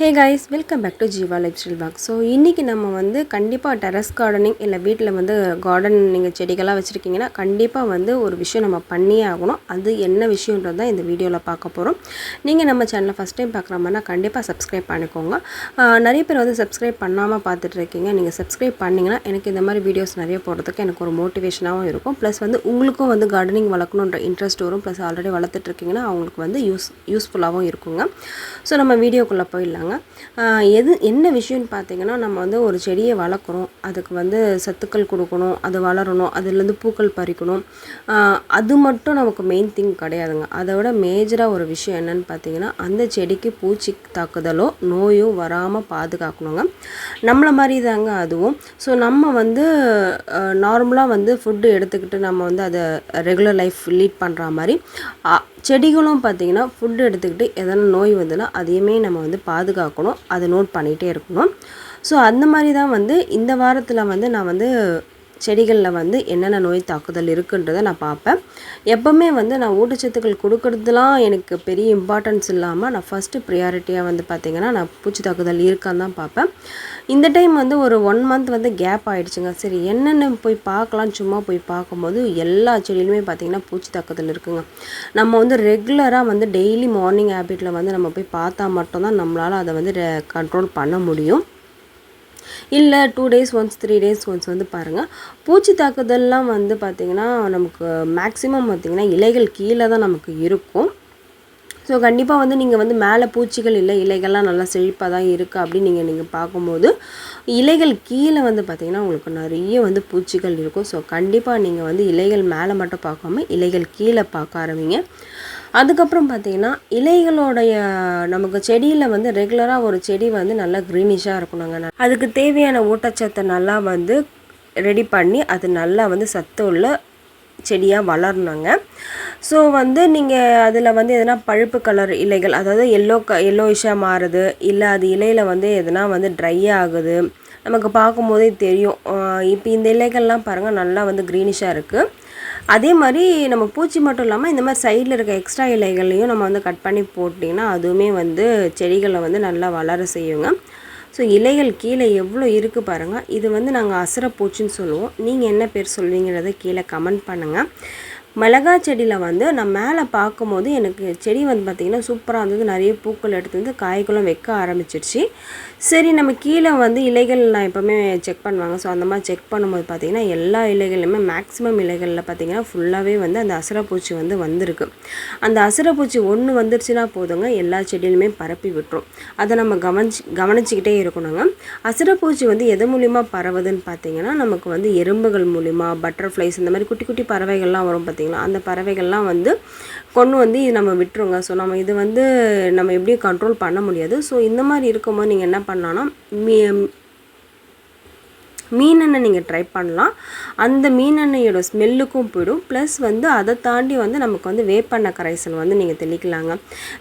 Hey guys welcome back to Jeeva lifestyle Bagh so இன்றைக்கி நம்ம வந்து கண்டிப்பாக டெரஸ் கார்டனிங் இல்லை வீட்டில் வந்து கார்டன் நீங்கள் செடிகளாக வச்சுருக்கீங்கன்னா கண்டிப்பாக வந்து ஒரு விஷயம் நம்ம பண்ணியே ஆகணும். அது என்ன விஷயன்றது தான் இந்த வீடியோவில் பார்க்க போகிறோம் நீங்கள் நம்ம சேனலை ஃபஸ்ட் டைம் பார்க்குற மாதிரினா கண்டிப்பாக சப்ஸ்கிரைப் பண்ணிக்கோங்க. நிறைய பேர் வந்து சப்ஸ்கிரைப் பண்ணாமல் பார்த்துட்டு இருக்கீங்க. நீங்கள் சப்ஸ்கிரைப் பண்ணிங்கன்னா எனக்கு இந்த மாதிரி வீடியோஸ் நிறைய போடுறதுக்கு எனக்கு ஒரு மோட்டிவேஷனாகவும் இருக்கும். ப்ளஸ் வந்து உங்களுக்கும் வந்து கார்டனிங் வளர்க்கணுன்ற இன்ட்ரெஸ்ட் வரும். ப்ளஸ் ஆல்ரெடி வளர்த்துட்டு இருக்கீங்கன்னா அவங்களுக்கு வந்து யூஸ் யூஸ்ஃபுல்லாகவும் இருக்குங்க. ஸோ நம்ம வீடியோக்குள்ளே போயிடலாங்க. ஆஹ் எது என்ன விஷயம்னு பார்த்தீங்கன்னா நம்ம வந்து ஒரு செடியை வளர்க்குறோம். அதுக்கு வந்து சத்துக்கள் கொடுக்கணும் அது வளரணும் அதுலேருந்து பூக்கள் பறிக்கணும். அது மட்டும் நமக்கு மெயின் திங் கிடையாதுங்க. அதை விட மேஜராக ஒரு விஷயம் என்னன்னு பார்த்தீங்கன்னா அந்த செடிக்கு பூச்சி தாக்குதலோ நோயோ வராமல் பாதுகாக்கணுங்க. நம்மளை மாதிரி தாங்க அதுவும். ஸோ நம்ம வந்து நார்மலாக வந்து ஃபுட்டு எடுத்துக்கிட்டு நம்ம வந்து அதை ரெகுலர் லைஃப் லீட் பண்ணுற மாதிரி செடிகளும் பார்த்திங்கன்னா ஃபுட்டு எடுத்துக்கிட்டு எதனா நோய் வந்துன்னா அதையுமே நம்ம வந்து பாதுகாக்கணும். அதை நோட் பண்ணிகிட்டே இருக்கணும். ஸோ அந்த மாதிரி தான் வந்து இந்த வாரத்தில் வந்து நான் வந்து செடிகளில் வந்து என்னென்ன நோய் தாக்குதல் இருக்குன்றதை நான் பார்ப்பேன். எப்போவுமே வந்து நான் ஊட்டச்சத்துக்கள் கொடுக்கறதுலாம் எனக்கு பெரிய இம்பார்ட்டன்ஸ் இல்லாமல் நான் ஃபஸ்ட்டு ப்ரியாரிட்டியாக வந்து பார்த்திங்கன்னா நான் பூச்சி தாக்குதல் இருக்கான்னு தான் பார்ப்பேன். இந்த டைம் வந்து ஒரு ஒன் மந்த் வந்து கேப் ஆகிடுச்சுங்க சரி என்னென்ன போய் பார்க்கலாம் சும்மா போய் பார்க்கும்போது எல்லா செடியிலுமே பார்த்திங்கன்னா பூச்சி தாக்குதல் இருக்குங்க. நம்ம வந்து ரெகுலராக வந்து டெய்லி மார்னிங் ஹேபிட்டில் வந்து நம்ம போய் பார்த்தா மட்டும்தான் நம்மளால் அதை வந்து கண்ட்ரோல் பண்ண முடியும். இல்லை two days once three days once வந்து பாருங்கள் பூச்சி தாக்குதல்லாம் வந்து பார்த்திங்கன்னா நமக்கு மேக்ஸிமம் பார்த்திங்கன்னா இலைகள் கீழே தான் நமக்கு இருக்கும். ஸோ கண்டிப்பாக வந்து நீங்கள் வந்து மேலே பூச்சிகள் இல்லை இலைகள்லாம் நல்லா செழிப்பாக தான் இருக்குது அப்படின்னு நீங்கள் நீங்கள் பார்க்கும்போது இலைகள் கீழே வந்து பார்த்திங்கன்னா உங்களுக்கு நிறைய வந்து பூச்சிகள் இருக்கும். ஸோ கண்டிப்பாக நீங்கள் வந்து இலைகள் மேலே மட்டும் பார்க்காம இலைகள் கீழே பார்க்க ஆரம்பிங்க. அதுக்கப்புறம் பார்த்தீங்கன்னா இலைகளோடைய நமக்கு செடியில் வந்து ரெகுலராக ஒரு செடி வந்து நல்லா க்ரீனிஷாக இருக்கணுங்க அதுக்கு தேவையான ஊட்டச்சத்தை நல்லா வந்து ரெடி பண்ணி அது நல்லா வந்து சத்து உள்ள செடியாக வளரணுங்க. ஸோ வந்து நீங்கள் அதில் வந்து எதனா பழுப்பு கலர் இலைகள் அதாவது எல்லோ க எல்லோயிஷாக மாறுது இல்லை அது இலையில் வந்து எதனா வந்து ட்ரை ஆகுது நமக்கு பார்க்கும்போதே தெரியும். இப்போ இந்த இலைகள்லாம் பாருங்கள் நல்லா வந்து க்ரீனிஷாக இருக்குது அதே மாதிரி நம்ம பூச்சி மட்டும் இல்லாமல் இந்த மாதிரி சைடில் இருக்க எக்ஸ்ட்ரா இலைகளையும் நம்ம வந்து கட் பண்ணி போட்டிங்கன்னா அதுவுமே வந்து செடிகளை வந்து நல்லா வளர செய்யுங்க. ஸோ இலைகள் கீழே எவ்வளோ இருக்குது பாருங்கள் இது வந்து நாங்கள் அசுரப்பூச்சின்னு சொல்லுவோம். நீங்கள் என்ன பேர் சொல்வீங்கிறத கீழே கமெண்ட் பண்ணுங்கள் மிளகா செடியில் வந்து நான் மேலே பார்க்கும்போது எனக்கு செடி வந்து பார்த்திங்கன்னா சூப்பராக இருந்தது. நிறைய பூக்கள் எடுத்து வந்து காய்களும் வைக்க ஆரம்பிச்சிருச்சு. சரி நம்ம கீழே வந்து இலைகள் நான் எப்போவுமே செக் பண்ணுவாங்க. ஸோ அந்த மாதிரி செக் பண்ணும்போது பார்த்திங்கன்னா எல்லா இலைகளுமே மேக்ஸிமம் இலைகளில் பார்த்திங்கன்னா ஃபுல்லாகவே வந்து அந்த அசுரப்பூச்சி வந்து வந்திருக்கு. அந்த அசுரப்பூச்சி ஒன்று வந்துருச்சுன்னா போதுங்க எல்லா செடியிலுமே பரப்பி விட்டுரும். அதை நம்ம கவனிச்சு கவனிச்சிக்கிட்டே இருக்கணுங்க. அசுரப்பூச்சி வந்து எது மூலிமா பரவுதுன்னு பார்த்திங்கன்னா நமக்கு வந்து எறும்புகள் மூலிமா பட்டர்ஃப்ளைஸ் இந்த மாதிரி குட்டி குட்டி பறவைகள்லாம் வரும் பார்த்தீங்களா அந்த பறவைகள்லாம் வந்து கொண்டு வந்து இது நம்ம விட்டுருங்க. ஸோ நம்ம இது வந்து நம்ம எப்படியும் கண்ட்ரோல் பண்ண முடியாது. ஸோ இந்த மாதிரி இருக்கும்போது நீங்கள் என்ன பண்ணலான்னா மீன் எண்ணெய் நீங்கள் ட்ரை பண்ணலாம். அந்த மீன் எண்ணெயோட ஸ்மெல்லுக்கும் போயிடும். ப்ளஸ் வந்து அதை தாண்டி வந்து நமக்கு வந்து வேப்பெண்ணெய் கரைசல் வந்து நீங்கள் தெளிக்கலாங்க.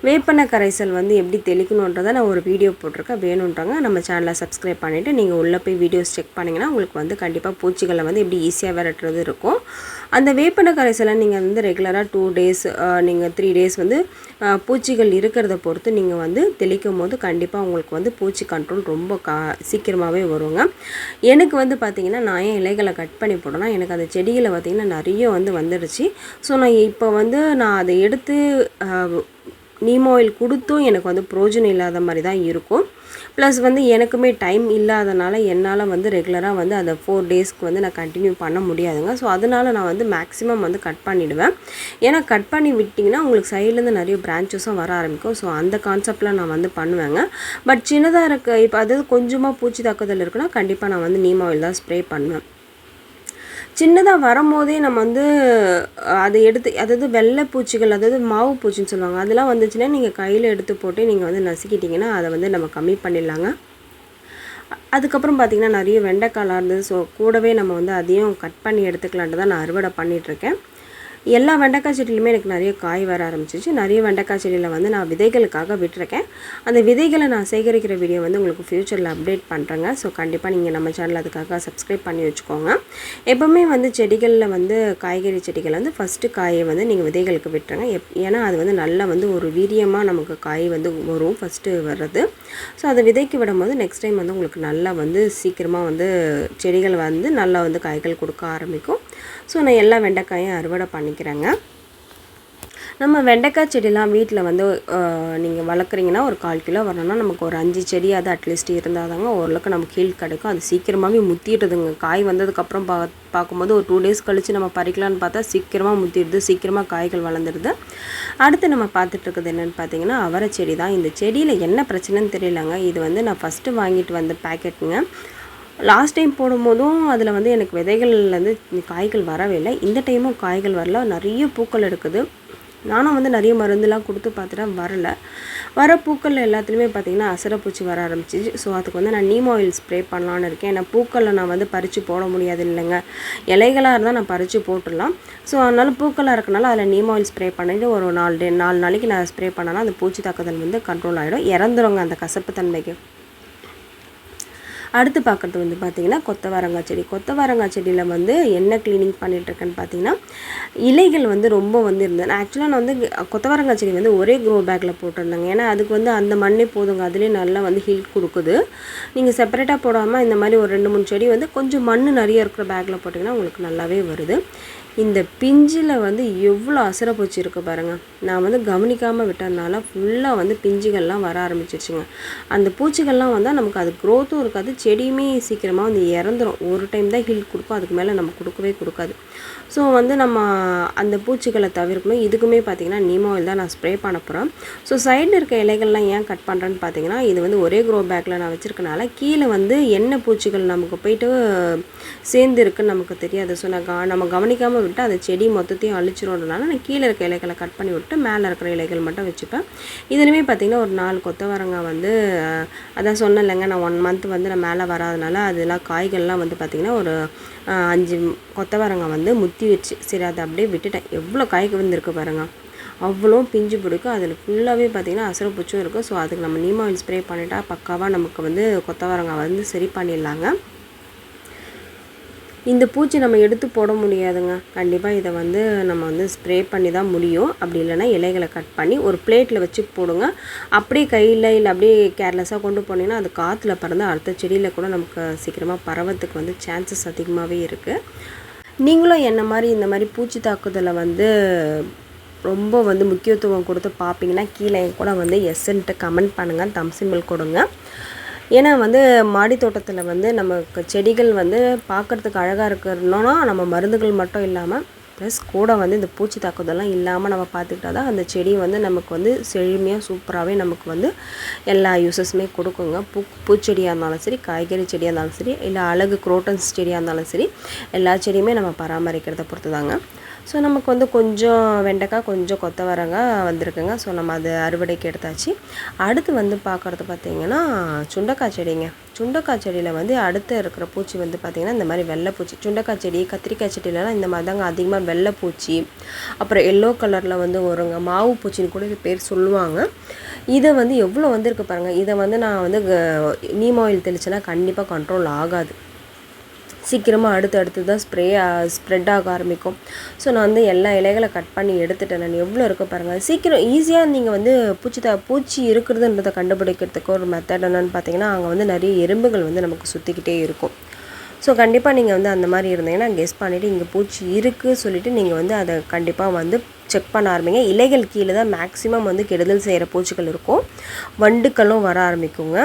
வேப்பெண்ணெய் கரைசல் வந்து எப்படி தெளிக்கணுன்றதை நான் ஒரு வீடியோ போட்டிருக்கேன். வேணுன்றவங்க நம்ம சேனலை சப்ஸ்கிரைப் பண்ணிவிட்டு நீங்கள் உள்ளே போய் வீடியோஸ் செக் பண்ணிங்கன்னா உங்களுக்கு வந்து கண்டிப்பாக பூச்சிகளை வந்து எப்படி ஈஸியாக விரட்டுறது இருக்கும். அந்த வேப்பெண்ணெய் கரைசலை நீங்கள் வந்து ரெகுலராக டூ டேஸ் நீங்கள் த்ரீ டேஸ் வந்து பூச்சிகள் இருக்கிறத பொறுத்து நீங்கள் வந்து தெளிக்கும் போது கண்டிப்பாக உங்களுக்கு வந்து பூச்சி கண்ட்ரோல் ரொம்ப கா சீக்கிரமாகவே வருங்க. எனக்கு வந்து பார்த்திங்கன்னா நான் ஏன் இலைகளை கட் பண்ணி போட்டேன்னா எனக்கு அந்த செடியில் பார்த்திங்கன்னா நிறைய வந்து வந்துடுச்சு. ஸோ நான் இப்போ வந்து நான் அதை எடுத்து நீம் ஆயில் கொடுத்தும் எனக்கு வந்து ப்ரோஜனம் இல்லாத மாதிரி தான் இருக்கும். ப்ளஸ் வந்து எனக்குமே டைம் இல்லாதனால என்னால் வந்து ரெகுலராக வந்து அதை ஃபோர் டேஸ்க்கு வந்து நான் கண்டினியூ பண்ண முடியாதுங்க. ஸோ அதனால நான் வந்து மேக்ஸிமம் வந்து கட் பண்ணிவிடுவேன் ஏன்னா கட் பண்ணி விட்டிங்கன்னா உங்களுக்கு சைட்லேருந்து நிறைய பிரான்ச்சஸும் வர ஆரம்பிக்கும். ஸோ அந்த கான்செப்டில் நான் வந்து பண்ணுவேங்க. பட் சின்னதாக இருக்க இப்போ அதாவது கொஞ்சமாக பூச்சி தாக்குதல் இருக்குன்னா கண்டிப்பாக நான் வந்து நீம் ஆயில் தான் ஸ்ப்ரே பண்ணுவேன். சின்னதாக வரும்போதே நம்ம வந்து அதை எடுத்து அதாவது வெள்ளை பூச்சிகள் அதாவது மாவு பூச்சின்னு சொல்லுவாங்க. அதெல்லாம் வந்துச்சுன்னா நீங்கள் கையில் எடுத்து போட்டு நீங்கள் வந்து நசுக்கிட்டிங்கன்னா அதை வந்து நம்ம கம்மி பண்ணிடலாங்க. அதுக்கப்புறம் பார்த்திங்கன்னா நிறைய வெண்டைக்காலாக இருந்தது. ஸோ கூடவே நம்ம வந்து அதையும் கட் பண்ணி எடுத்துக்கலான்ட்டு தான் நான் அறுவடை பண்ணிகிட்ருக்கேன் எல்லா வெண்டைக்காய் செடியிலுமே எனக்கு நிறைய காய் வர ஆரம்பிச்சிச்சு. நிறைய வெண்டைக்காய் செடியில் வந்து நான் விதைகளுக்காக விட்டுருக்கேன். அந்த விதைகளை நான் சேகரிக்கிற வீடியோ வந்து உங்களுக்கு ஃப்யூச்சரில் அப்டேட் பண்ணுறேங்க ஸோ கண்டிப்பாக நீங்கள் நம்ம சேனல் அதுக்காக சப்ஸ்கிரைப் பண்ணி வச்சுக்கோங்க. எப்போவுமே வந்து செடிகளில் வந்து காய்கறி செடிகள் வந்து ஃபஸ்ட்டு காயை வந்து நீங்கள் விதைகளுக்கு விட்டுருங்க. எப் ஏன்னா அது வந்து நல்லா வந்து ஒரு வீரியமாக நமக்கு காய் வந்து வரும் ஃபஸ்ட்டு வர்றது. ஸோ அதை விதைக்கு விடும்போது நெக்ஸ்ட் டைம் வந்து உங்களுக்கு நல்லா வந்து சீக்கிரமாக வந்து செடிகள் வந்து நல்லா வந்து காய்கள் கொடுக்க ஆரம்பிக்கும். ஸோ நான் எல்லா வெண்டைக்காயும் அறுவடை பண்ணிக்கிறேங்க. நம்ம வெண்டைக்காய் செடிலாம் வீட்டில் வந்து நீங்கள் வளர்க்குறீங்கன்னா ஒரு கால் கிலோ வரணும்னா நமக்கு ஒரு அஞ்சு செடி அது அட்லீஸ்ட் இருந்தால் தாங்க ஓரளவுக்கு நமக்கு கீழ் கிடைக்கும். அது சீக்கிரமாகவே முத்திடுதுங்க. காய் வந்ததுக்கப்புறம் பா பார்க்கும்போது ஒரு டூ டேஸ் கழித்து நம்ம பறிக்கலான்னு பார்த்தா சீக்கிரமாக முத்திடுது சீக்கிரமாக காய்கள் வளர்ந்துடுது. அடுத்து நம்ம பார்த்துட்டு இருக்குது என்னென்னு பார்த்தீங்கன்னா அவரை செடி தான் இந்த செடியில் என்ன பிரச்சனைன்னு தெரியலங்க. இது வந்து நான் ஃபஸ்ட்டு வாங்கிட்டு வந்த பேக்கெட்டுங்க லாஸ்ட் டைம் போடும்போதும் அதில் வந்து எனக்கு விதைகள்லேருந்து காய்கள் வரவே இல்லை. இந்த டைமும் காய்கள் வரல. நிறைய பூக்கள் எடுக்குது. நானும் வந்து நிறைய மருந்துலாம் கொடுத்து பார்த்துட்டேன் வரல. வர பூக்கள் எல்லாத்துலேயுமே பார்த்திங்கன்னா அசரப்பூச்சி வர ஆரம்பிச்சிச்சு. ஸோ அதுக்கு வந்து நான் நீம் ஆயில் ஸ்ப்ரே பண்ணலான்னு இருக்கேன். ஏன்னா பூக்களில் நான் வந்து பறித்து போட முடியாது இல்லைங்க. இலைகளாக இருந்தால் நான் பறித்து போட்டுடலாம். ஸோ அதனால் பூக்களாக இருக்கனால அதில் நீம் ஆயில் ஸ்ப்ரே பண்ணிவிட்டு ஒரு நாலு டே நாலு நாளைக்கு நான் ஸ்ப்ரே பண்ணனா அந்த பூச்சி தாக்குதல் வந்து கண்ட்ரோல் ஆகிடும் இறந்துருங்க அந்த கசப்பு தன்மைக்கு. அடுத்து பார்க்குறது வந்து பார்த்திங்கன்னா கொத்தவரங்காய் செடி. கொத்தவரங்காய் செடியில் வந்து என்ன க்ளீனிங் பண்ணிகிட்ருக்கேன்னு பார்த்தீங்கன்னா இலைகள் வந்து ரொம்ப வந்து இருந்தது. ஆக்சுவலாக நான் வந்து கொத்தவரங்காய் செடி வந்து ஒரே க்ரோ பேக்கில் போட்டிருந்தாங்க. ஏன்னா அதுக்கு வந்து அந்த மண்ணே போதுங்க. அதுலேயே நல்லா வந்து ஹீட் கொடுக்குது. நீங்கள் செப்பரேட்டாக போடாமல் இந்த மாதிரி ஒரு ரெண்டு மூணு செடி வந்து கொஞ்சம் மண் நிறைய இருக்கிற பேக்கில் போட்டிங்கன்னா உங்களுக்கு நல்லாவே வருது. இந்த பிஞ்சில் வந்து எவ்வளோ அசரப்பூச்சி பூச்சி இருக்குது பாருங்கள் நான் வந்து கவனிக்காமல் விட்டதுனால ஃபுல்லாக வந்து பிஞ்சுகள்லாம் வர ஆரம்பிச்சிருச்சுங்க. அந்த பூச்சிகள்லாம் வந்தால் நமக்கு அது க்ரோத்தும் இருக்காது செடியுமே சீக்கிரமாக வந்து இறந்துரும். ஒரு டைம் தான் ஹீல் கொடுக்கும் அதுக்கு மேலே நம்ம கொடுக்கவே கொடுக்காது. ஸோ வந்து நம்ம அந்த பூச்சிகளை தவிர்க்கணும். இதுக்குமே பார்த்திங்கன்னா நீமோ ஆயில் தான் நான் ஸ்ப்ரே பண்ண போகிறேன் ஸோ சைடில் இருக்க இலைகள்லாம் ஏன் கட் பண்ணுறேன்னு பார்த்தீங்கன்னா இது வந்து ஒரே க்ரோ பேக்கில் நான் வச்சுருக்கனால கீழே வந்து என்ன பூச்சிகள் நமக்கு போயிட்டு சேர்ந்து இருக்குன்னு நமக்கு தெரியாது. ஸோ நான் க நம்ம கவனிக்காமல் விட்டு அந்த செடி மொத்தத்தையும் அழிச்சிரோன்றனால நான் கீழே இருக்க இலைகளை கட் பண்ணி விட்டு மேலே இருக்கிற இலைகள் மட்டும் வச்சுப்பேன். இதுலேயுமே பார்த்திங்கன்னா ஒரு நாலு கொத்தவரங்காய் வந்து அதான் சொன்னேன் இல்லைங்க நான் ஒன் மந்த் வந்து நான் மேலே வராதனால அதெல்லாம் காய்கள்லாம் வந்து பார்த்திங்கன்னா ஒரு அஞ்சு கொத்தவரங்காய் வந்து முத்தி வச்சு சரி அதை அப்படியே விட்டுட்டேன். எவ்வளோ காய்க்கு வந்துருக்கு பாருங்க. அவ்வளோ பிஞ்சு பிடிக்கும் அதில் ஃபுல்லாகவே பார்த்திங்கன்னா அசரப்பூச்சும் இருக்கும் ஸோ அதுக்கு நம்ம நீமாவில் ஸ்ப்ரே பண்ணிட்டா பக்காவாக நமக்கு வந்து கொத்தவரங்காய் வந்து சரி பண்ணிடலாங்க. இந்த பூச்சி நம்ம எடுத்து போட முடியாதுங்க. கண்டிப்பாக இதை வந்து நம்ம வந்து ஸ்ப்ரே பண்ணி தான் முடியும். அப்படி இல்லைன்னா இலைகளை கட் பண்ணி ஒரு பிளேட்டில் வச்சு போடுங்க. அப்படியே கையில் இல்லை அப்படியே கேர்லெஸ்ஸாக கொண்டு போனீங்கன்னா அது காற்றுல பறந்து அடுத்த செடியில் கூட நமக்கு சீக்கிரமாக பரவத்துக்கு வந்து சான்சஸ் அதிகமாகவே இருக்குது நீங்களும் என்ன மாதிரி இந்த மாதிரி பூச்சி தாக்குதலை வந்து ரொம்ப வந்து முக்கியத்துவம் கொடுத்து பார்ப்பீங்கன்னா கீழே கூட வந்து எஸ்ன்ட்டு கமெண்ட் பண்ணுங்கள் தம்சிம்பிள் கொடுங்க. ஏன்னா வந்து மாடி தோட்டத்தில் வந்து நமக்கு செடிகள் வந்து பார்க்குறதுக்கு அழகாக இருக்கணும்னா நம்ம மருந்துகள் மட்டும் இல்லாமல் ப்ளஸ் கூட வந்து இந்த பூச்சி தாக்குதல்லாம் இல்லாமல் நம்ம பார்த்துக்கிட்டா தான் அந்த செடி வந்து நமக்கு வந்து செழுமையாக சூப்பராகவே நமக்கு வந்து எல்லா யூசஸுமே கொடுக்குங்க. பூ பூச்செடியாக இருந்தாலும் சரி காய்கறி செடியாக இருந்தாலும் சரி இல்லை அழகு குரோட்டன்ஸ் செடியாக இருந்தாலும் சரி எல்லா செடியுமே நம்ம பராமரிக்கிறத பொறுத்து தாங்க ஸோ நமக்கு வந்து கொஞ்சம் வெண்டைக்காய் கொஞ்சம் கொத்தவரங்காய் வந்திருக்குங்க. ஸோ நம்ம அது அறுவடைக்கு எடுத்தாச்சு. அடுத்து வந்து பார்க்குறது பார்த்திங்கன்னா சுண்டக்காய் செடிங்க. சுண்டக்காய் செடியில் வந்து அடுத்து இருக்கிற பூச்சி வந்து பார்த்திங்கன்னா இந்த மாதிரி வெள்ளைப்பூச்சி சுண்டக்காய் செடி கத்திரிக்காய் செடியிலலாம் இந்த மாதிரி தாங்க அதிகமாக வெள்ளைப்பூச்சி அப்புறம் எல்லோ கலரில் வந்து வருங்க மாவு பூச்சின்னு கூட இது பேர் சொல்லுவாங்க. இதை வந்து எவ்வளோ வந்திருக்கு பாருங்கள் இதை வந்து நான் வந்து நீம் ஆயில் தெளிச்சேன்னா கண்டிப்பாக கண்ட்ரோல் ஆகாது. சீக்கிரமாக அடுத்து அடுத்து தான் ஸ்ப்ரே ஸ்ப்ரெட் ஆக ஆரம்பிக்கும். ஸோ நான் வந்து எல்லா இலைகளை கட் பண்ணி எடுத்துட்டேன். நான் எவ்வளோ இருக்க பாருங்கள் சீக்கிரம் ஈஸியாக நீங்கள் வந்து பூச்சி த பூச்சி இருக்கிறதுன்றதை கண்டுபிடிக்கிறதுக்கு ஒரு மெத்தட் என்னென்னு பார்த்தீங்கன்னா அங்கே வந்து நிறைய எறும்புகள் வந்து நமக்கு சுற்றிக்கிட்டே இருக்கும். ஸோ கண்டிப்பாக நீங்கள் வந்து அந்த மாதிரி இருந்தீங்கன்னா கெஸ் பண்ணிவிட்டு இங்கே பூச்சி இருக்குது சொல்லிவிட்டு நீங்கள் வந்து அதை கண்டிப்பாக வந்து செக் பண்ண ஆரம்பிங்க. இலைகள் கீழே தான் மேக்ஸிமம் வந்து கெடுதல் செய்கிற பூச்சிகள் இருக்கும். வண்டுக்களும் வர ஆரம்பிக்குங்க.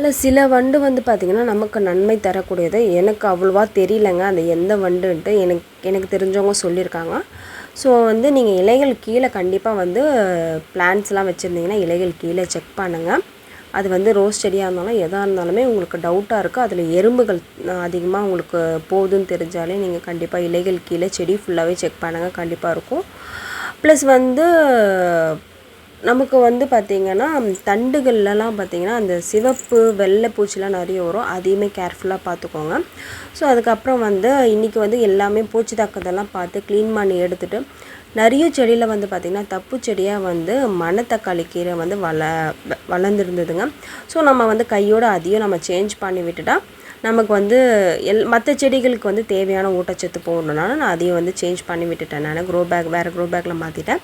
இல்லை சில வண்டு வந்து பார்த்திங்கன்னா நமக்கு நன்மை தரக்கூடியது. எனக்கு அவ்வளோவா தெரியலங்க. அந்த எந்த வண்டுன்ட்டு எனக்கு எனக்கு தெரிஞ்சவங்க சொல்லியிருக்காங்க. ஸோ வந்து நீங்கள் இலைகள் கீழே கண்டிப்பாக வந்து பிளான்ஸ்லாம் வச்சுருந்தீங்கன்னா இலைகள் கீழே செக் பண்ணுங்கள் அது வந்து ரோஸ் செடியாக இருந்தாலும் எதாக இருந்தாலுமே உங்களுக்கு டவுட்டாக இருக்குது அதில் எறும்புகள் அதிகமாக உங்களுக்கு போகுதுன்னு தெரிஞ்சாலே நீங்கள் கண்டிப்பாக இலைகள் கீழே செடி ஃபுல்லாகவே செக் பண்ணுங்கள் கண்டிப்பாக இருக்கும். ப்ளஸ் வந்து நமக்கு வந்து பார்த்திங்கன்னா தண்டுகள்லலாம் பார்த்திங்கன்னா அந்த சிவப்பு வெள்ளை பூச்சிலாம் நிறைய வரும். அதையுமே கேர்ஃபுல்லாக பார்த்துக்கோங்க ஸோ அதுக்கப்புறம் வந்து இன்றைக்கி வந்து எல்லாமே பூச்சி தாக்குதெல்லாம் பார்த்து க்ளீன் பண்ணி எடுத்துகிட்டு நிறைய செடியில் வந்து பார்த்திங்கன்னா தப்பு செடியாக வந்து மணத்தக்காளி கீரை வந்து வள வளர்ந்துருந்ததுங்க. ஸோ நம்ம வந்து கையோடு அதையும் நம்ம சேஞ்ச் பண்ணி விட்டுட்டா நமக்கு வந்து எல் மற்ற செடிகளுக்கு வந்து தேவையான ஊட்டச்சத்து போடணுனால நான் அதையும் வந்து சேஞ்ச் பண்ணி விட்டுட்டேன். நான் க்ரோ பேக் வேறு க்ரோ பேக்கில் மாற்றிட்டேன்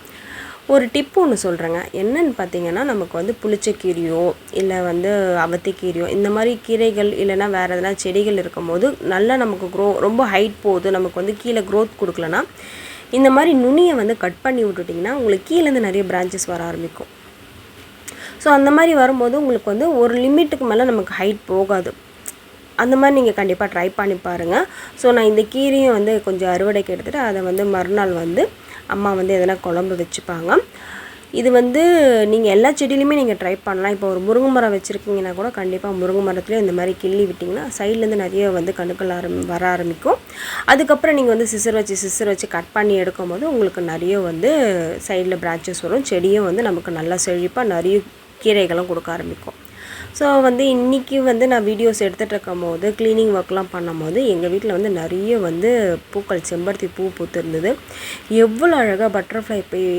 ஒரு டிப் ஒன்று சொல்கிறேங்க என்னன்னு பார்த்தீங்கன்னா நமக்கு வந்து புளிச்சக்கீரையோ இல்லை வந்து அவத்திக்கீரையோ இந்த மாதிரி கீரைகள் இல்லைன்னா வேறு எதனா செடிகள் இருக்கும்போது நல்லா நமக்கு க்ரோ ரொம்ப ஹைட் போகுது நமக்கு வந்து கீழே க்ரோத் கொடுக்கலனா இந்த மாதிரி நுனியை வந்து கட் பண்ணி விட்டுட்டிங்கன்னா உங்களுக்கு கீழேருந்து நிறைய பிரான்ச்சஸ் வர ஆரம்பிக்கும். ஸோ அந்த மாதிரி வரும்போது உங்களுக்கு வந்து ஒரு லிமிட்டுக்கு மேலே நமக்கு ஹைட் போகாது. அந்த மாதிரி நீங்கள் கண்டிப்பாக ட்ரை பண்ணி பாருங்கள் ஸோ நான் இந்த கீரையும் வந்து கொஞ்சம் அறுவடைக்கு எடுத்துகிட்டு அதை வந்து மறுநாள் வந்து அம்மா வந்து எதனா குழம்பு வச்சுப்பாங்க. இது வந்து நீங்கள் எல்லா செடியிலையுமே நீங்கள் ட்ரை பண்ணலாம். இப்போ ஒரு முருங்கை மரம் வச்சுருக்கீங்கன்னா கூட கண்டிப்பாக முருங்கை மரத்துலேயும் இந்த மாதிரி கிள்ளி விட்டிங்கன்னா சைட்லேருந்து நிறைய வந்து கணுக்கள் ஆரம் வர ஆரம்பிக்கும். அதுக்கப்புறம் நீங்கள் வந்து சிசர் வச்சு சிசர் வச்சு கட் பண்ணி எடுக்கும் போது உங்களுக்கு நிறைய வந்து சைடில் பிரான்ச்சஸ் வரும். செடியும் வந்து நமக்கு நல்லா செழிப்பாக நிறைய கீரைகளும் கொடுக்க ஆரம்பிக்கும். ஸோ வந்து இன்றைக்கி வந்து நான் வீடியோஸ் எடுத்துகிட்டு இருக்கும் போது க்ளீனிங் ஒர்க்லாம் பண்ணும்போது எங்கள் வீட்டில் வந்து நிறைய வந்து பூக்கள் செம்பருத்தி பூ பூத்திருந்தது. எவ்வளோ அழகாக பட்டர்ஃப்ளை போய்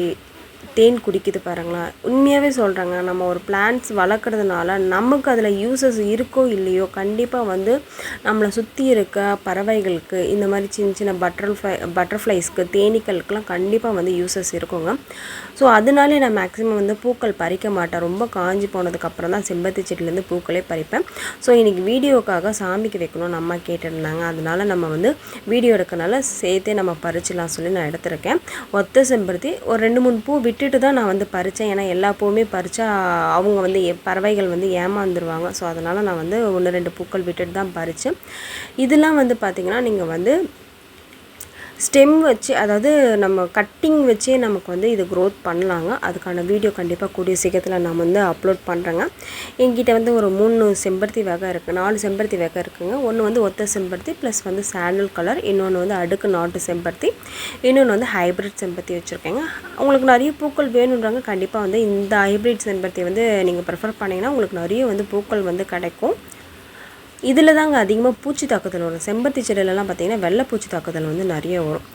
தேன் குடிக்குது பாருங்களேன் உண்மையாகவே சொல்கிறேங்க நம்ம ஒரு பிளான்ட்ஸ் வளர்க்குறதுனால நமக்கு அதில் யூசஸ் இருக்கோ இல்லையோ கண்டிப்பாக வந்து நம்மளை சுற்றி இருக்க பறவைகளுக்கு இந்த மாதிரி சின்ன சின்ன பட்டர்ஃப்ளை பட்டர்ஃப்ளைஸ்க்கு தேனீக்களுக்கெலாம் கண்டிப்பாக வந்து யூசஸ் இருக்குங்க. ஸோ அதனாலே நான் மேக்ஸிமம் வந்து பூக்கள் பறிக்க மாட்டேன். ரொம்ப காஞ்சி போனதுக்கப்புறம் தான் செம்பத்தி செடியிலேருந்து பூக்களே பறிப்பேன். ஸோ இன்றைக்கி வீடியோக்காக சாமிக்கு வைக்கணும்னு அம்மா கேட்டிருந்தாங்க. அதனால நம்ம வந்து வீடியோ எடுக்கனால சேர்த்தே நம்ம பறிச்சிடலாம் சொல்லி நான் எடுத்திருக்கேன். ஒத்த செம்பருத்தி ஒரு ரெண்டு மூணு பூ விட்டுட்டு தான் நான் வந்து பறித்தேன் ஏன்னா எல்லா பூவுமே பறித்தா அவங்க வந்து எ- பறவைகள் வந்து ஏமாந்துருவாங்க. ஸோ அதனால் நான் வந்து ஒன்று ரெண்டு பூக்கள் விட்டுட்டு தான் பறித்தேன் இதெல்லாம் வந்து பார்த்திங்கன்னா நீங்கள் வந்து ஸ்டெம் வச்சு அதாவது நம்ம கட்டிங் வச்சே நமக்கு வந்து இது க்ரோத் பண்ணலாங்க. அதுக்கான வீடியோ கண்டிப்பாக கூடிய சீக்கிரத்தில் நான் வந்து அப்லோட் பண்ணுறேங்க என்கிட்ட வந்து ஒரு மூணு செம்பருத்தி வகை இருக்குது நாலு செம்பருத்தி வகை இருக்குங்க. ஒன்று வந்து ஒத்த செம்பருத்தி ப்ளஸ் வந்து சாண்டல் கலர் இன்னொன்று வந்து அடுக்கு நாட்டு செம்பருத்தி இன்னொன்று வந்து ஹைப்ரிட் செம்பருத்தி வச்சுருக்கேங்க. உங்களுக்கு நிறைய பூக்கள் வேணுன்றாங்க கண்டிப்பாக வந்து இந்த ஹைப்ரிட் செம்பருத்தி வந்து நீங்கள் ப்ரிஃபர் பண்ணிங்கன்னா உங்களுக்கு நிறைய வந்து பூக்கள் வந்து கிடைக்கும். இதில் தாங்க அதிகமாக பூச்சி தாக்குதல் வரும். செம்பருத்தி செடியிலலாம் பார்த்தீங்கன்னா வெள்ளை பூச்சி தாக்குதல் வந்து நிறைய வரும்.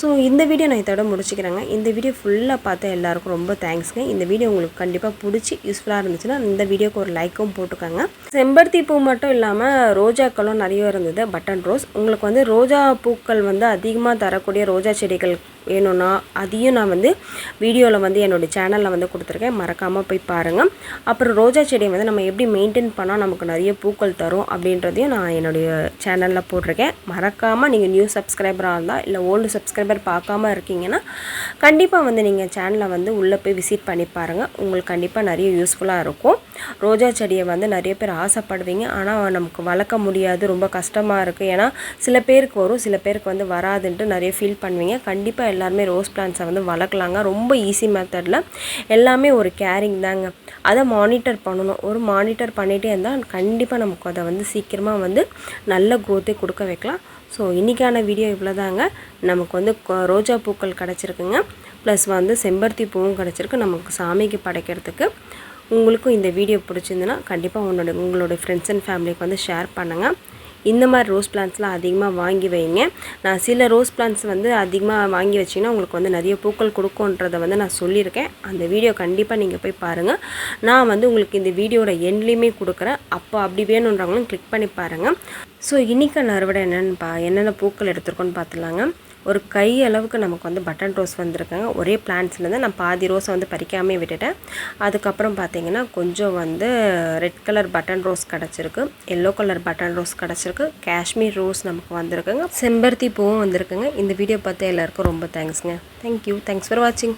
ஸோ இந்த வீடியோ நான் இதோட முடிச்சுக்கிறேங்க. இந்த வீடியோ ஃபுல்லாக பார்த்த எல்லாருக்கும் ரொம்ப தேங்க்ஸுங்க இந்த வீடியோ உங்களுக்கு கண்டிப்பாக பிடிச்சி யூஸ்ஃபுல்லாக இருந்துச்சுன்னா இந்த வீடியோக்கு ஒரு லைக்கும் போட்டுக்கோங்க. செம்பருத்தி பூ மட்டும் இல்லாமல் ரோஜாக்களும் நிறைய இருந்தது. பட்டன் ரோஸ் உங்களுக்கு வந்து ரோஜா பூக்கள் வந்து அதிகமாக தரக்கூடிய ரோஜா செடிகள் வேணும்னா அதையும் நான் வந்து வீடியோவில் வந்து என்னோடய சேனலில் வந்து கொடுத்துருக்கேன். மறக்காமல் போய் பாருங்கள் அப்புறம் ரோஜா செடியை வந்து நம்ம எப்படி மெயின்டைன் பண்ணால் நமக்கு நிறைய பூக்கள் தரும் அப்படின்றதையும் நான் என்னுடைய சேனலில் போட்டிருக்கேன். மறக்காமல் நீங்கள் நியூ சப்ஸ்கிரைபராக இருந்தால் இல்லை ஓல்டு சப்ஸ்கிரைபர் பார்க்காம இருக்கீங்கன்னா கண்டிப்பாக வந்து நீங்கள் சேனலை வந்து உள்ளே போய் விசிட் பண்ணி பாருங்கள் உங்களுக்கு கண்டிப்பாக நிறைய யூஸ்ஃபுல்லாக இருக்கும். ரோஜா செடியை வந்து நிறைய பேர் ஆசைப்படுவீங்க. ஆனால் நமக்கு வளர்க்க முடியாது. ரொம்ப கஷ்டமாக இருக்குது ஏன்னா சில பேருக்கு வரும் சில பேருக்கு வந்து வராதுன்ட்டு நிறைய ஃபீல் பண்ணுவீங்க. கண்டிப்பாக எல்லாருமே ரோஸ் பிளான்ஸை வந்து வளர்க்கலாங்க. ரொம்ப ஈஸி மெத்தடில் எல்லாமே ஒரு கேரிங் தாங்க. அதை மானிட்டர் பண்ணணும். ஒரு மானிட்டர் பண்ணிகிட்டே இருந்தால் கண்டிப்பாக நமக்கு அதை வந்து சீக்கிரமாக வந்து நல்ல க்ரோத்தே கொடுக்க வைக்கலாம். ஸோ இன்றைக்கான வீடியோ இவ்வளோ தாங்க நமக்கு வந்து ரோஜா பூக்கள் கிடச்சிருக்குங்க. ப்ளஸ் வந்து செம்பருத்தி பூவும் கிடச்சிருக்கு நமக்கு சாமிக்கு படைக்கிறதுக்கு. உங்களுக்கும் இந்த வீடியோ பிடிச்சிருந்துன்னா கண்டிப்பாக உன்னோட உங்களோட ஃப்ரெண்ட்ஸ் அண்ட் ஃபேமிலிக்கு வந்து ஷேர் பண்ணுங்கள் இந்த மாதிரி ரோஸ் பிளான்ட்ஸ்லாம் அதிகமாக வாங்கி வைங்க. நான் சில ரோஸ் பிளான்ட்ஸ் வந்து அதிகமாக வாங்கி வச்சிங்கன்னா உங்களுக்கு வந்து நிறைய பூக்கள் கொடுக்குன்றதை வந்து நான் சொல்லியிருக்கேன். அந்த வீடியோ கண்டிப்பாக நீங்கள் போய் பாருங்கள் நான் வந்து உங்களுக்கு இந்த வீடியோட எண்ட்லேயுமே கொடுக்குறேன். அப்போ அப்படி வேணுன்றவங்களும் கிளிக் பண்ணி பாருங்கள் ஸோ இன்றைக்கான அறுவடை என்னென்னு பா என்னென்ன பூக்கள் எடுத்துருக்கோன்னு பார்த்துலாங்க. ஒரு கை அளவுக்கு நமக்கு வந்து பட்டன் ரோஸ் வந்திருக்காங்க. ஒரே பிளான்ட்ஸ்லேருந்து நான் பாதி ரோஸை வந்து பறிக்காமே விட்டுட்டேன். அதுக்கப்புறம் பார்த்தீங்கன்னா கொஞ்சம் வந்து ரெட் கலர் பட்டன் ரோஸ் கிடச்சிருக்கு. எல்லோ கலர் பட்டன் ரோஸ் கிடச்சிருக்கு. காஷ்மீர் ரோஸ் நமக்கு வந்திருக்குங்க. செம்பருத்தி பூவும் வந்திருக்குங்க. இந்த வீடியோ பார்த்து எல்லாருக்கும் ரொம்ப தேங்க்ஸுங்க தேங்க்யூ தேங்க்ஸ் ஃபார் வாட்சிங்